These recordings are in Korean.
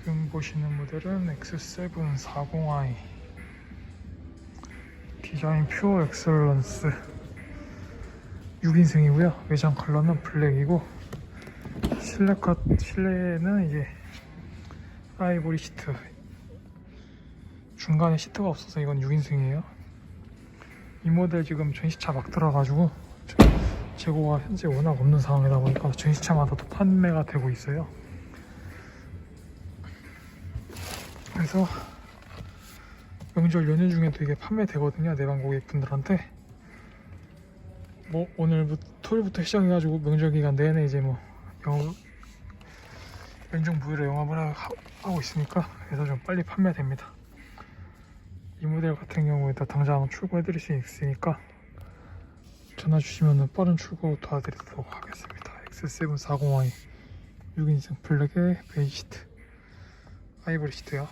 지금 보시는 모델은 X740i 디자인 퓨어 엑셀런스. 6인승이고요. 외장 컬러는 블랙이고 실내 컷 실내는 이제 아이보리 시트. 중간에 시트가 없어서 이건 6인승이에요. 이 모델 지금 전시차 막 들어가지고 재고가 현재 워낙 없는 상황이다 보니까 전시차마다 또 판매가 되고 있어요 그래서 명절 연휴 중에도 이게 판매되거든요 내방 고객분들한테. 뭐 오늘부터 토요일부터 시작해가지고 명절 기간 내내 이제 뭐 영업 연중 무휴로 영업을 하- 하고 있으니까 그래서 좀 빨리 판매됩니다. 이 모델 같은 경우에도 당장 출고해드릴 수 있으니까 전화 주시면 빠른 출고 도와드리도록 하겠습니다. X740i 6인승 블랙의 베이지 시트 아이보리 시트요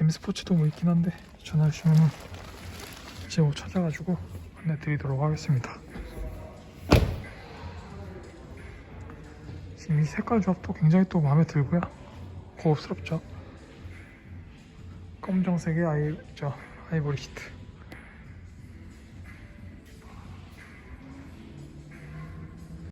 M스포츠도 뭐 있긴 한데 전화 주시면 제가 뭐 찾아가지고 안내 드리도록 하겠습니다. 지금 이 색깔 조합도 굉장히 또 마음에 들고요. 고급스럽죠? 검정색의 아이, 저 아이보리 시트